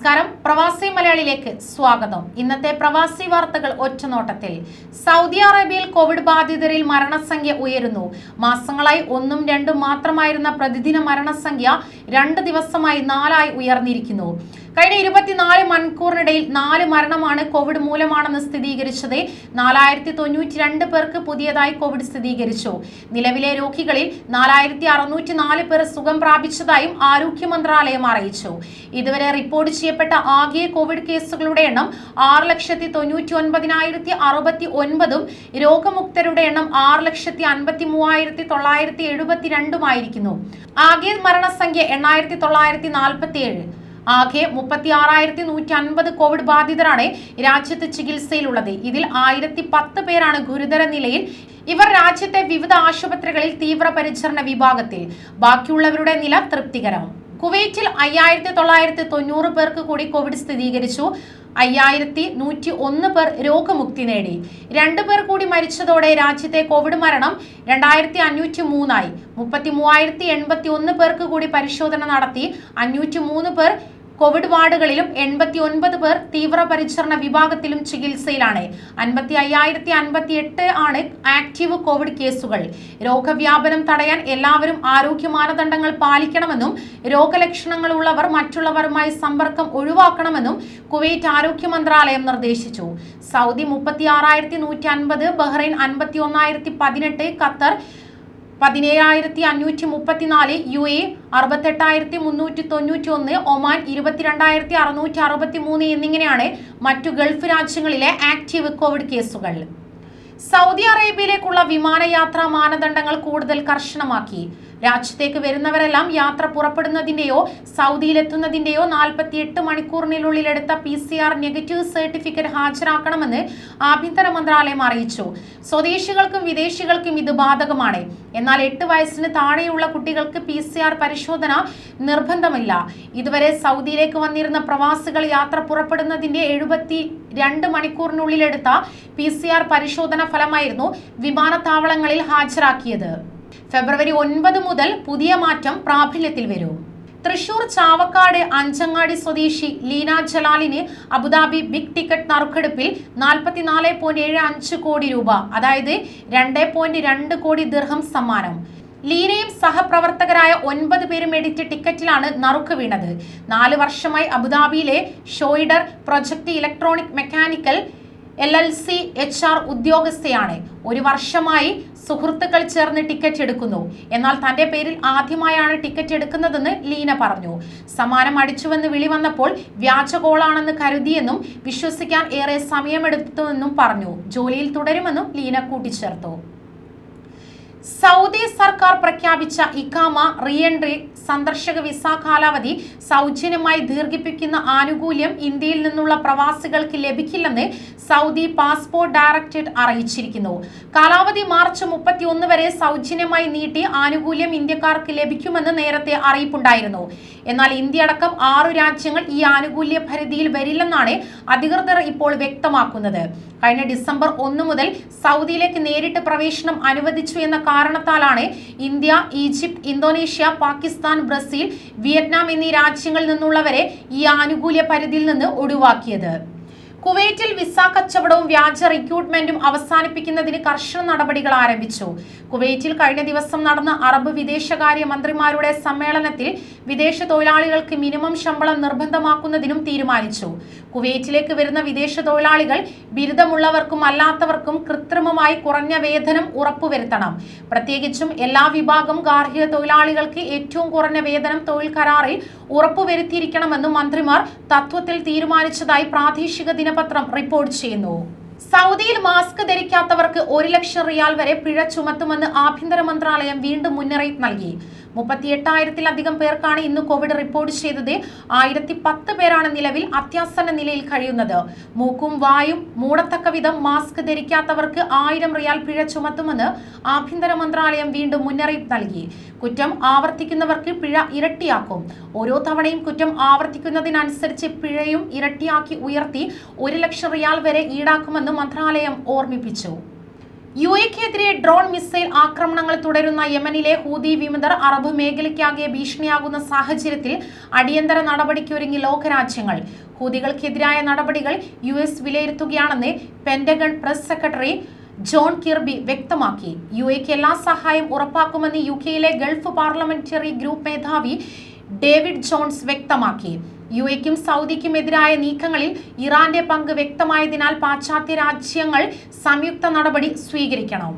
നമസ്കാരം. പ്രവാസി മലയാളിയിലേക്ക് സ്വാഗതം. ഇന്നത്തെ പ്രവാസി വാർത്തകൾ ഒറ്റനോട്ടത്തിൽ. സൗദി അറേബ്യയിൽ കോവിഡ് ബാധിതരിൽ മരണസംഖ്യ ഉയരുന്നു. മാസങ്ങളായി ഒന്നും രണ്ടും മാത്രമായിരുന്ന പ്രതിദിന മരണസംഖ്യ രണ്ട് ദിവസമായി നാലായി ഉയർന്നിരിക്കുന്നു. കഴിഞ്ഞ ഇരുപത്തിനാല് മണിക്കൂറിനിടയിൽ നാല് മരണമാണ് കോവിഡ് മൂലമാണെന്ന് സ്ഥിരീകരിച്ചത്. നാലായിരത്തി തൊണ്ണൂറ്റി രണ്ട് പേർക്ക് പുതിയതായി കോവിഡ് സ്ഥിരീകരിച്ചു. നിലവിലെ രോഗികളിൽ നാലായിരത്തി അറുന്നൂറ്റി നാല് പേർ സുഖം പ്രാപിച്ചതായും ആരോഗ്യ മന്ത്രാലയം അറിയിച്ചു. ഇതുവരെ റിപ്പോർട്ട് ചെയ്യപ്പെട്ട ആകെ കോവിഡ് കേസുകളുടെ എണ്ണം ആറ് ലക്ഷത്തി തൊണ്ണൂറ്റി ഒൻപതിനായിരത്തി അറുപത്തി ഒൻപതും രോഗമുക്തരുടെ എണ്ണം ആറ് ലക്ഷത്തി അൻപത്തി മൂവായിരത്തി തൊള്ളായിരത്തി എഴുപത്തി രണ്ടുമായിരിക്കുന്നു ആകെ മരണസംഖ്യ എണ്ണായിരത്തി തൊള്ളായിരത്തി നാൽപ്പത്തി ഏഴ് ആകെ മുപ്പത്തി ആറായിരത്തി നൂറ്റി അൻപത് കോവിഡ് ബാധിതരാണ് രാജ്യത്ത് ചികിത്സയിലുള്ളത്. ഇതിൽ ആയിരത്തി പത്ത് പേരാണ് ഗുരുതര നിലയിൽ. ഇവർ രാജ്യത്തെ വിവിധ ആശുപത്രികളിൽ തീവ്രപരിചരണ വിഭാഗത്തിൽ. ബാക്കിയുള്ളവരുടെ നില തൃപ്തികരം. കുവൈറ്റിൽ അയ്യായിരത്തി തൊള്ളായിരത്തി തൊണ്ണൂറ് പേർക്ക് കൂടി കോവിഡ് സ്ഥിരീകരിച്ചു. അയ്യായിരത്തി നൂറ്റി ഒന്ന് പേർ രോഗമുക്തി നേടി. രണ്ടു പേർ കൂടി മരിച്ചതോടെ രാജ്യത്തെ കോവിഡ് മരണം രണ്ടായിരത്തി അഞ്ഞൂറ്റി മൂന്നായി മുപ്പത്തി മൂവായിരത്തി എൺപത്തി ഒന്ന് പേർക്ക് കൂടി പരിശോധന നടത്തി. അഞ്ഞൂറ്റി മൂന്ന് പേർ കോവിഡ് വാർഡുകളിലും എൺപത്തി ഒൻപത് പേർ തീവ്രപരിചരണ വിഭാഗത്തിലും ചികിത്സയിലാണ്. അൻപത്തി അയ്യായിരത്തി അൻപത്തി എട്ട് ആണ് ആക്റ്റീവ് കോവിഡ് കേസുകൾ. രോഗവ്യാപനം തടയാൻ എല്ലാവരും ആരോഗ്യ മാനദണ്ഡങ്ങൾ പാലിക്കണമെന്നും രോഗലക്ഷണങ്ങളുള്ളവർ മറ്റുള്ളവരുമായി സമ്പർക്കം ഒഴിവാക്കണമെന്നും കുവൈറ്റ് ആരോഗ്യ മന്ത്രാലയം നിർദ്ദേശിച്ചു. സൗദി മുപ്പത്തി ആറായിരത്തി നൂറ്റി അൻപത് ബഹ്റൈൻ അൻപത്തി ഒന്നായിരത്തി പതിനെട്ട് ഖത്തർ പതിനേഴായിരത്തി അഞ്ഞൂറ്റി മുപ്പത്തിനാല് യു എ അറുപത്തെട്ടായിരത്തി മുന്നൂറ്റി തൊണ്ണൂറ്റി ഒന്ന് ഒമാൻ ഇരുപത്തിരണ്ടായിരത്തി അറുന്നൂറ്റി അറുപത്തി മൂന്ന് എന്നിങ്ങനെയാണ് മറ്റു ഗൾഫ് രാജ്യങ്ങളിലെ ആക്റ്റീവ് കോവിഡ് കേസുകൾ. സൗദി അറേബ്യയിലേക്കുള്ള വിമാനയാത്രാ മാനദണ്ഡങ്ങൾ കൂടുതൽ കർശനമാക്കി. രാജ്യത്തേക്ക് വരുന്നവരെല്ലാം യാത്ര പുറപ്പെടുന്നതിന്റെയോ സൗദിയിലെത്തുന്നതിന്റെയോ നാൽപ്പത്തി എട്ട് മണിക്കൂറിനുള്ളിൽ എടുത്ത P C R negative certificate ഹാജരാക്കണമെന്ന് ആഭ്യന്തര മന്ത്രാലയം അറിയിച്ചു. സ്വദേശികൾക്കും വിദേശികൾക്കും ഇത് ബാധകമാണ്. എന്നാൽ എട്ട് വയസ്സിന് താഴെയുള്ള കുട്ടികൾക്ക് പി സി ആർ പരിശോധന നിർബന്ധമില്ല. ഇതുവരെ സൗദിയിലേക്ക് വന്നിരുന്ന പ്രവാസികൾ യാത്ര പുറപ്പെടുന്നതിന്റെ എഴുപത്തി രണ്ട് മണിക്കൂറിനുള്ളിലെടുത്ത പി സി ആർ പരിശോധന ഫലമായിരുന്നു വിമാനത്താവളങ്ങളിൽ ഹാജരാക്കിയത്. ഫെബ്രുവരി ഒൻപത് മുതൽ പുതിയ മാറ്റം പ്രാബല്യത്തിൽ വരും. തൃശൂർ ചാവക്കാട് അഞ്ചങ്ങാടി സ്വദേശി ലീന ജലാലിന് അബുദാബി ബിഗ് ടിക്കറ്റ് നറുക്കെടുപ്പിൽ നാൽപ്പത്തിനാല് പോയിന്റ് ഏഴ് അഞ്ച് കോടി രൂപ അതായത് രണ്ട് പോയിന്റ് രണ്ട് കോടി ദിർഹം സമ്മാനം. ലീനയും സഹപ്രവർത്തകരായ ഒൻപത് പേരും എഡിറ്റ് ടിക്കറ്റിലാണ് നറുക്ക് വീണത്. നാല് വർഷമായി അബുദാബിയിലെ ഷോയിഡർ project electronic mechanical L L C H R ഉദ്യോഗസ്ഥയാണ്. ഒരു വർഷമായി സുഹൃത്തുക്കൾ ചേർന്ന് ടിക്കറ്റ് എടുക്കുന്നു. എന്നാൽ തന്റെ പേരിൽ ആദ്യമായാണ് ടിക്കറ്റ് എടുക്കുന്നതെന്ന് ലീന പറഞ്ഞു. സമാനം അടിച്ചുവെന്ന് വിളി വന്നപ്പോൾ വ്യാജ കോളാണെന്ന് കരുതിയെന്നും വിശ്വസിക്കാൻ ഏറെ സമയമെടുത്തുവെന്നും പറഞ്ഞു. ജോലിയിൽ തുടരുമെന്നും ലീന കൂട്ടിച്ചേർത്തു. സൗദി സർക്കാർ പ്രഖ്യാപിച്ച ഇഖാമ റീഎൻട്രി സന്ദർശക വിസ കാലാവധി സൗജന്യമായി ദീർഘിപ്പിക്കുന്ന ആനുകൂല്യം ഇന്ത്യയിൽ നിന്നുള്ള പ്രവാസികൾക്ക് ലഭിക്കില്ലെന്ന് സൗദി പാസ്പോർട്ട് ഡയറക്ടറേറ്റ് അറിയിച്ചിരിക്കുന്നു. കാലാവധി മാർച്ച് മുപ്പത്തിയൊന്ന് വരെ സൗജന്യമായി നീട്ടി ആനുകൂല്യം ഇന്ത്യക്കാർക്ക് ലഭിക്കുമെന്ന് നേരത്തെ അറിയിപ്പുണ്ടായിരുന്നു. എന്നാൽ ഇന്ത്യ അടക്കം ആറു രാജ്യങ്ങൾ ഈ ആനുകൂല്യ പരിധിയിൽ വരില്ലെന്നാണ് അധികൃതർ ഇപ്പോൾ വ്യക്തമാക്കുന്നത്. കഴിഞ്ഞ ഡിസംബർ ഒന്ന് മുതൽ സൗദിയിലേക്ക് നേരിട്ട് പ്രവേശനം അനുവദിച്ചു എന്ന കാരണത്താലാണ് India Egypt Indonesia Pakistan Brazil Vietnam എന്നീ രാജ്യങ്ങളിൽ നിന്നുള്ളവരെ ഈ ആനുകൂല്യ പരിധിയിൽ നിന്ന് ഒഴിവാക്കിയത്. കുവൈറ്റിൽ വിസ കച്ചവടവും വ്യാജ റിക്രൂട്ട്മെന്റും അവസാനിപ്പിക്കുന്നതിന് കർശന നടപടികൾ ആരംഭിച്ചു. കുവൈറ്റിൽ കഴിഞ്ഞ ദിവസം നടന്ന അറബ് വിദേശകാര്യ മന്ത്രിമാരുടെ സമ്മേളനത്തിൽ വിദേശ തൊഴിലാളികൾക്ക് മിനിമം ശമ്പളം നിർബന്ധമാക്കുന്നതിനും തീരുമാനിച്ചു. കുവൈറ്റിലേക്ക് വരുന്ന വിദേശ തൊഴിലാളികൾ ബിരുദമുള്ളവർക്കും അല്ലാത്തവർക്കും കൃത്രിമമായി കുറഞ്ഞ വേതനം ഉറപ്പുവരുത്തണം. പ്രത്യേകിച്ചും എല്ലാ വിഭാഗം ഗാർഹിക തൊഴിലാളികൾക്ക് ഏറ്റവും കുറഞ്ഞ വേതനം തൊഴിൽ കരാറിൽ ഉറപ്പുവരുത്തിയിരിക്കണമെന്നും മന്ത്രിമാർ തത്വത്തിൽ തീരുമാനിച്ചതായി പ്രാദേശിക ദിനപത്രം റിപ്പോർട്ട് ചെയ്യുന്നു. സൗദിയിൽ മാസ്ക് ധരിക്കാത്തവർക്ക് ഒരു ലക്ഷം റിയാൽ വരെ പിഴ ചുമത്തുമെന്ന് ആഭ്യന്തര മന്ത്രാലയം വീണ്ടും മുന്നറിയിപ്പ് നൽകി. മുപ്പത്തി എട്ടായിരത്തിലധികം പേർക്കാണ് ഇന്ന് കോവിഡ് റിപ്പോർട്ട് ചെയ്തത്. ആയിരത്തി പത്ത് പേരാണ് നിലവിൽ അത്യാസന്ന നിലയിൽ കഴിയുന്നത്. മൂക്കും വായും മൂടത്തക്ക വിധം മാസ്ക് ധരിക്കാത്തവർക്ക് ആയിരം റിയാൽ പിഴ ചുമത്തുമെന്ന് ആഭ്യന്തര മന്ത്രാലയം വീണ്ടും മുന്നറിയിപ്പ് നൽകി. കുറ്റം ആവർത്തിക്കുന്നവർക്ക് പിഴ ഇരട്ടിയാക്കും. ഓരോ തവണയും കുറ്റം ആവർത്തിക്കുന്നതിനനുസരിച്ച് പിഴയും ഇരട്ടിയാക്കി ഉയർത്തി ഒരു ലക്ഷം റിയാൽ വരെ ഈടാക്കുമെന്ന് മന്ത്രാലയം ഓർമ്മിപ്പിച്ചു. യു എക്കെതിരെ ഡ്രോൺ മിസൈൽ ആക്രമണങ്ങൾ തുടരുന്ന യമനിലെ ഹൂതി വിമതർ അറബ് മേഖലയ്ക്കാകെ ഭീഷണിയാകുന്ന സാഹചര്യത്തിൽ അടിയന്തര നടപടിക്കൊരുങ്ങി ലോകരാജ്യങ്ങൾ. ഹൂതികൾക്കെതിരായ നടപടികൾ U S വിലയിരുത്തുകയാണെന്ന് Pentagon press secretary John Kirby വ്യക്തമാക്കി. യു എക്ക് എല്ലാ സഹായം ഉറപ്പാക്കുമെന്ന് യു കെയിലെ ഗൾഫ് പാർലമെന്ററി ഗ്രൂപ്പ് മേധാവി ഡേവിഡ് ജോൺസ് വ്യക്തമാക്കി. യു എക്കും സൗദിക്കും എതിരായ നീക്കങ്ങളിൽ ഇറാന്റെ പങ്ക് വ്യക്തമായതിനാൽ പാശ്ചാത്യ രാജ്യങ്ങൾ സംയുക്ത നടപടി സ്വീകരിക്കണം.